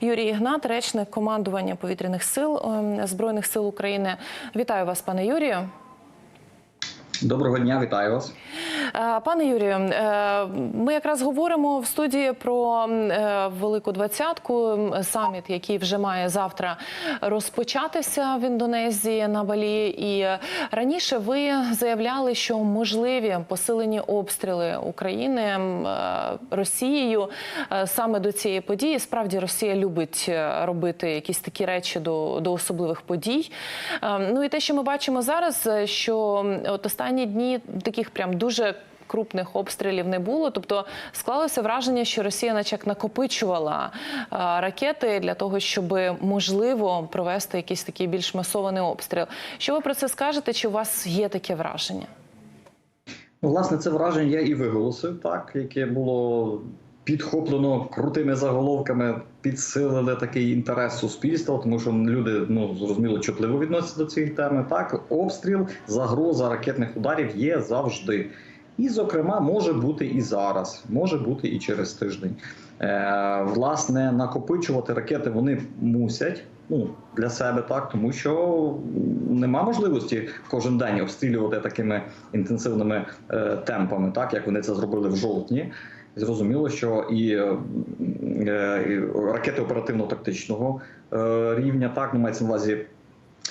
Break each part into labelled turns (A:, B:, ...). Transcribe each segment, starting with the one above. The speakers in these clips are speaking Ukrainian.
A: Юрій Ігнат, речник командування повітряних сил ем, збройних сил України. Вітаю вас, пане Юрію.
B: Доброго дня, вітаю вас.
A: Е, Пане Юрію, е, ми якраз говоримо в студії про е, велику двадцятку, саміт, який вже має завтра розпочатися в Індонезії на Балі. І раніше ви заявляли, що можливі посилені обстріли України Росією саме до цієї події. Справді Росія любить робити якісь такі речі до, до особливих подій. Ну і те, що ми бачимо зараз, що от останні дні таких прям дуже крупних обстрілів не було. Тобто склалося враження, що Росія, наче як накопичувала ракети для того, щоб можливо провести якийсь такий більш масований обстріл. Що ви про це скажете? Чи у вас є таке враження?
B: Ну, власне, це враження я і виголосив, так, яке було підхоплено крутими заголовками, підсилили такий інтерес суспільства, тому що люди ну зрозуміло чутливо відносяться до цієї теми. Так, обстріл, загроза ракетних ударів є завжди. І, зокрема, може бути і зараз, може бути і через тиждень. Е, власне, накопичувати ракети вони мусять ну, для себе так, тому що нема можливості кожен день обстрілювати такими інтенсивними е, темпами, так як вони це зробили в жовтні. Зрозуміло, що і, е, і ракети оперативно-тактичного рівня, так ну, мається на увазі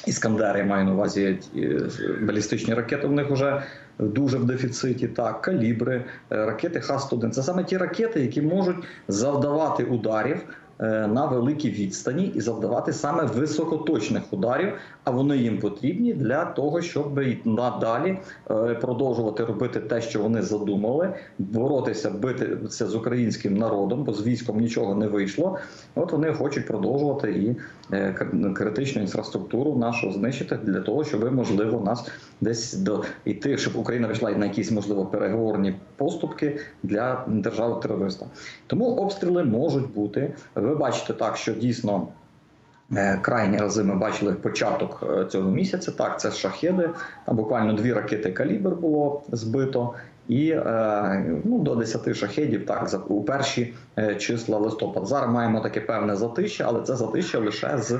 B: Іскандери, маю на увазі е, балістичні ракети. В них вже дуже в дефіциті. Так, калібри, е, ракети Х-101. Це саме ті ракети, які можуть завдавати ударів на великій відстані і завдавати саме високоточних ударів. А вони їм потрібні для того, щоб надалі е, продовжувати робити те, що вони задумали, боротися, битися з українським народом, бо з військом нічого не вийшло. От вони хочуть продовжувати і е, критичну інфраструктуру нашу знищити для того, щоб можливо нас десь до йти, щоб Україна вийшла на якісь можливо переговорні поступки для держави терориста. Тому обстріли можуть бути. Ви бачите так, що дійсно. Е, Крайні рази ми бачили початок е, цього місяця. Так, це шахеди. Там буквально дві ракети калібр було збито, і е, ну, до 10 шахедів так у перші числа листопада. Зараз маємо таке певне затища, але це затища лише з,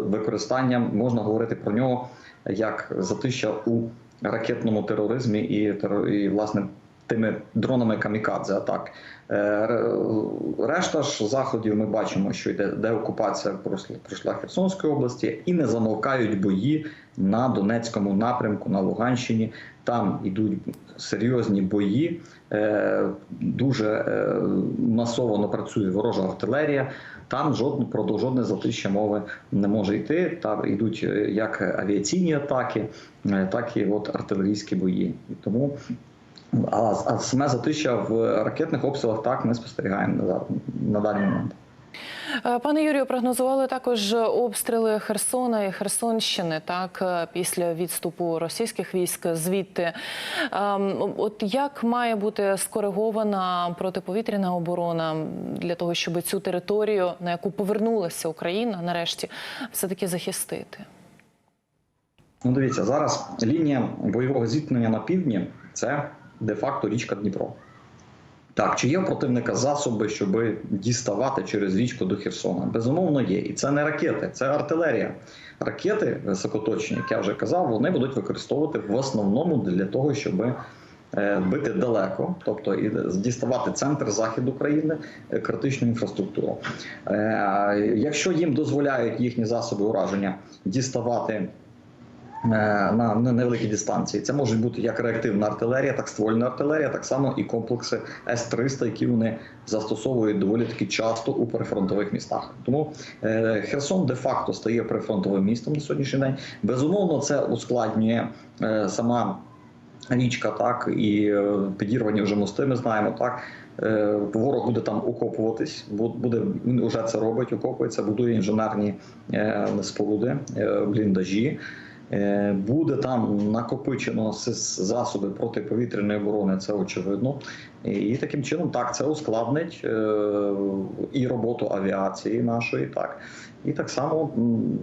B: використанням можна говорити про нього як затища у ракетному тероризмі і і власне тими дронами камікадзе атак. Е, Решта ж заходів ми бачимо, що йде деокупація пройшла Херсонської області і не замовкають бої на Донецькому напрямку, на Луганщині. Там йдуть серйозні бої, е, дуже е, масово працює ворожа артилерія. Там жодне про жодне затища мови не може йти. Там йдуть як авіаційні атаки, так і от артилерійські бої. Тому а, а саме затища в ракетних обстрілах так ми спостерігаємо на, на даний момент.
A: Е, Пане Юрію, прогнозували також обстріли Херсона і Херсонщини, так е, після відступу російських військ звідти. Ем, От як має бути скоригована протиповітряна оборона для того, щоб цю територію, на яку повернулася Україна, нарешті все таки захистити?
B: Ну, дивіться, зараз лінія бойового зіткнення на півдні це де-факто річка Дніпро. Так, чи є у противника засоби, щоб діставати через річку до Херсона? Безумовно, є. І це не ракети, це артилерія. Ракети високоточні, як я вже казав, вони будуть використовувати в основному для того, щоб е, бити далеко, тобто і діставати центр захід України, е, критичну інфраструктуру. Е, Якщо їм дозволяють їхні засоби ураження діставати на на невеликій дистанції. Це можуть бути як реактивна артилерія, так ствольна артилерія, так само і комплекси С-300, які вони застосовують доволі таки часто у прифронтових містах. Тому е, Херсон де-факто стає прифронтовим містом на сьогоднішній день. Безумовно, це ускладнює е, сама річка, так і е, підірвані вже мости. Ми знаємо так. Е, Ворог буде там окопуватись, бу- буде він вже це робить, окопується, будує інженерні е, споруди, е, бліндажі. Е, Буде там накопичено засоби протиповітряної оборони, це очевидно. І таким чином так це ускладнить е, і роботу авіації нашої, так і так само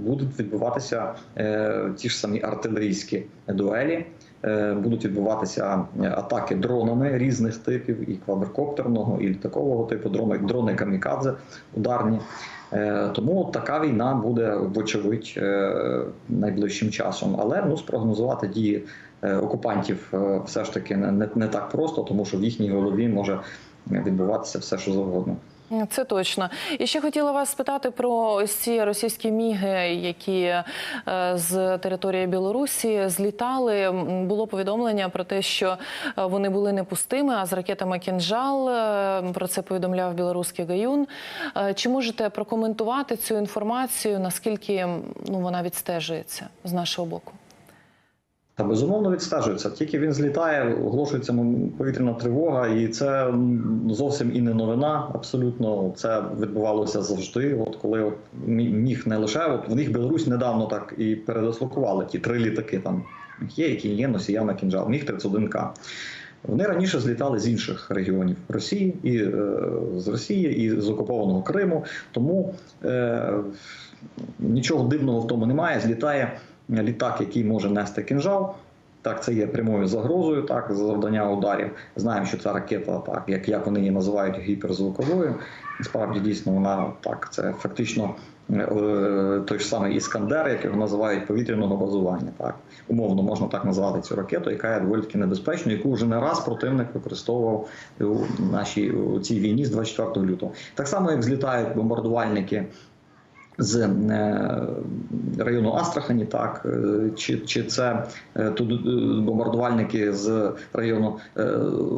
B: будуть відбуватися е, ті ж самі артилерійські дуелі. Е, будуть відбуватися е, атаки дронами різних типів, і квадрокоптерного, і літакового типу, дрони, дрони камікадзе ударні. Е, Тому така війна буде вочевидь найближчим часом. Але ну спрогнозувати дії окупантів все ж таки не, не так просто, тому що в їхній голові може відбуватися все, що завгодно.
A: Це точно. І ще хотіла вас спитати про ось ці російські міги, які е, з території Білорусі злітали. Було повідомлення про те, що е, вони були не пустими, а з ракетами «Кінжал». Е, Про це повідомляв білоруський Гаюн. Чи можете прокоментувати цю інформацію? Наскільки ну вона відстежується з нашого боку?
B: Та безумовно відстежується. Тільки він злітає, оголошується повітряна тривога, і це зовсім і не новина. Абсолютно це відбувалося завжди. От коли от міг не лише от в них Білорусь недавно так і передислокували ті три літаки. Там є, які є носіями кінжал. Міг 31К. Вони раніше злітали з інших регіонів Росії і е, з Росії, і з окупованого Криму. Тому е, нічого дивного в тому немає. Злітає літак, який може нести кінжал. Так, це є прямою загрозою, так, за завдання ударів. Знаємо, що ця ракета, так, як, як вони її називають, гіперзвуковою. Насправді, дійсно, вона так, це фактично е, той ж самий Іскандер, як його називають повітряного базування. Так. Умовно можна так назвати цю ракету, яка є доволі таки небезпечною, яку вже не раз противник використовував у нашій у цій війні з 24 лютого. Так само, як злітають бомбардувальники з е, району Астрахані, так е, чи, чи це е, тут бомбардувальники з району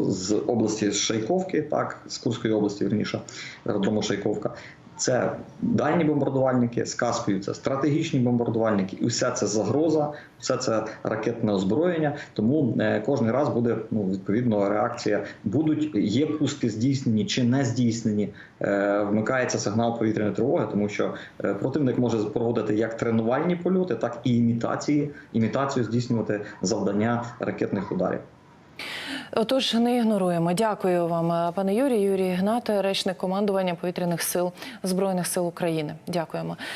B: з області Шайковки, так з Курської області, верніше аеродрому Шайковка. Це дальні бомбардувальники з Каспію, це стратегічні бомбардувальники, і все це загроза, все це ракетне озброєння. Тому е, кожен раз буде ну відповідно реакція. Будуть є пуски здійснені чи не здійснені. Е, вмикається сигнал повітряної тривоги, тому що е, противник може проводити як тренувальні польоти, так і імітації, імітацію здійснювати завдання ракетних ударів.
A: Отож, не ігноруємо. Дякую вам, е, пане Юрій. Юрій Гнат, речник командування повітряних сил збройних сил України. Дякуємо.